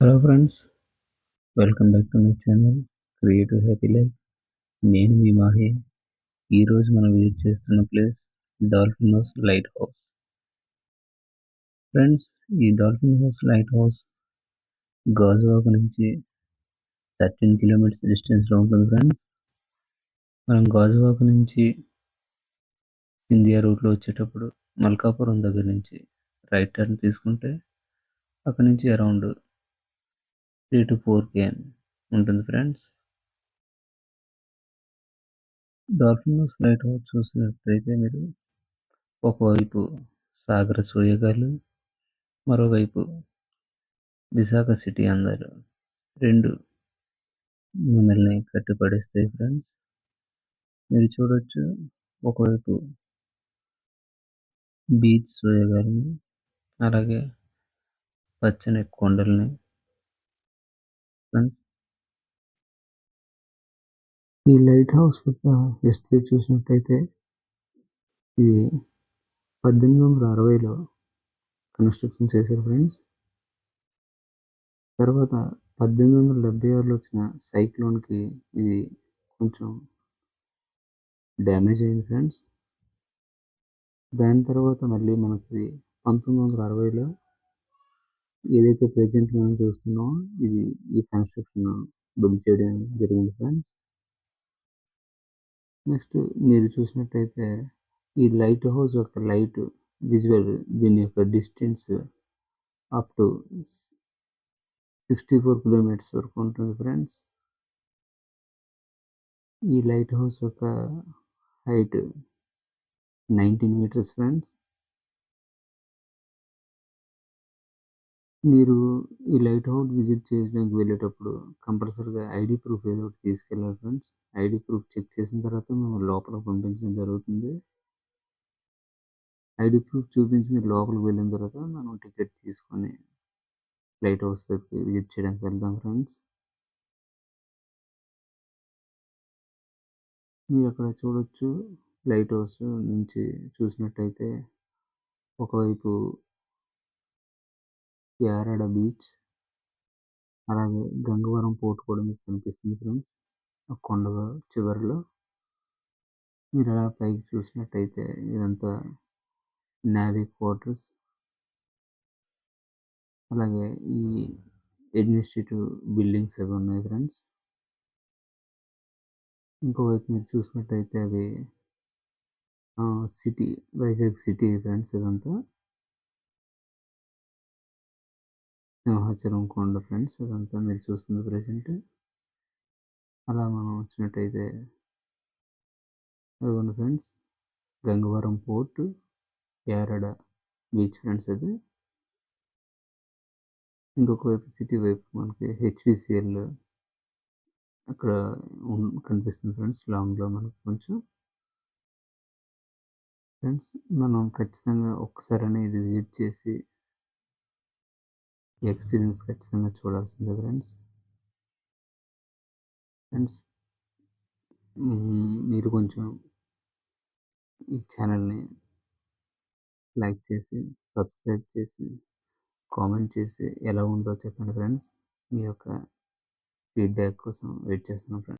Hello friends welcome back to my channel creative happy life నేను మీ మాహే. ఈరోజు మనం విజిట్ చేస్తున్న place dolphin house lighthouse friends ఈ dolphin house light house Gajuwaka నుంచి థర్టీన్ కిలోమీటర్స్ డిస్టెన్స్లో ఉంటుంది ఫ్రెండ్స్ మనం గాజువాక నుంచి సింధియా రూట్లో వచ్చేటప్పుడు మల్కాపురం దగ్గర నుంచి రైట్ టర్న్ తీసుకుంటే అక్కడ నుంచి around three to four K ఉంటుంది ఫ్రెండ్స్. డాల్ఫిన్ లైట్ హౌస్ చూసినట్లయితే మీరు ఒకవైపు సాగర సూయగాలు మరోవైపు విశాఖ సిటీ అందరు రెండు మిమ్మల్ని కట్టిపడేస్తాయి ఫ్రెండ్స్. మీరు చూడొచ్చు ఒకవైపు బీచ్ సూయగాలని అలాగే పచ్చని కొండల్ని ఫ్రెండ్స్. ఈ లైట్ హౌస్ యొక్క హిస్టరీ చూసినట్టయితే ఇది పద్దెనిమిది వందల అరవైలో కన్స్ట్రక్షన్ చేశారు ఫ్రెండ్స్. తర్వాత పద్దెనిమిది వందల డెబ్బై ఆరులో వచ్చిన సైక్లోన్కి ఇది కొంచెం డ్యామేజ్ అయింది ఫ్రెండ్స్. దాని తర్వాత మళ్ళీ మనకి పంతొమ్మిది వందల అరవైలో ఏదైతే ప్రజెంట్ మనం చూస్తున్నామో ఇది ఈ కన్స్ట్రక్షన్ బిల్డ్ చేయడం జరిగింది ఫ్రెండ్స్ నెక్స్ట్ మీరు చూసినట్టయితే ఈ లైట్ హౌస్ యొక్క లైట్ విజువల్ దీని యొక్క distance up to sixty four kilometres వరకు ఉంటుంది ఫ్రెండ్స్ ఈ లైట్ హౌస్ యొక్క హైట్ నైన్టీన్ మీటర్స్ ఫ్రెండ్స్ మీరు ఈ లైట్ హౌస్ విజిట్ చేయడానికి వెళ్ళేటప్పుడు కంపల్సరీగా ఐడి ప్రూఫ్ ఏదో ఒకటి తీసుకెళ్ళాలి ఫ్రెండ్స్. ఐడి ప్రూఫ్ చెక్ చేసిన తర్వాత మేము లోపల పంపించడం జరుగుతుంది. ఐడి ప్రూఫ్ చూపించి మీరు లోపలికి వెళ్ళిన తర్వాత మనం టికెట్ తీసుకొని లైట్ హౌస్ దగ్గరికి విజిట్ చేయడానికి వెళ్దాం ఫ్రెండ్స్. మీరు అక్కడ చూడొచ్చు. లైట్ హౌస్ నుంచి చూసినట్టయితే ఒకవైపు యారాడ బీచ్ అలాగే గంగవరం పోర్ట్ కూడా మీకు కనిపిస్తుంది ఫ్రెండ్స్. ఆ కొండ చివరిలో మీరు అలా పైకి చూసినట్టయితే ఇదంతా నేవీ క్వార్టర్స్. అలాగే ఈ అడ్మినిస్ట్రేటివ్ బిల్డింగ్స్ అవి ఉన్నాయి ఫ్రెండ్స్. ఇంకోవైపు మీరు చూసినట్టయితే అవి సిటీ వైజాగ్ సిటీ ఫ్రెండ్స్ ఇదంతా. సింహాచలం కొండ ఫ్రెండ్స్ అదంతా మీరు చూస్తుంది ప్రజెంట్ అలా మనం వచ్చినట్టయితే అదిగోండి friends Gangavaram port Yarada beach friends అది. ఇంకొక వైపు సిటీ వైపు మనకి హెచ్పిసిఎల్ అక్కడ కనిపిస్తుంది ఫ్రెండ్స్ లాంగ్లో మనకు కొంచెం. ఫ్రెండ్స్ మనం ఖచ్చితంగా ఒక్కసారైనా ఇది విజిట్ చేసి ఈ ఎక్స్పీరియన్స్ ఖచ్చితంగా చూడాల్సిందే ఫ్రెండ్స్. ఫ్రెండ్స్ మీరు కొంచెం ఈ ఛానల్ని లైక్ చేసి సబ్స్క్రైబ్ చేసి కామెంట్ చేసి ఎలా ఉందో చెప్పండి ఫ్రెండ్స్. మీ యొక్క ఫీడ్బ్యాక్ కోసం వెయిట్ చేస్తున్నాం ఫ్రెండ్స్.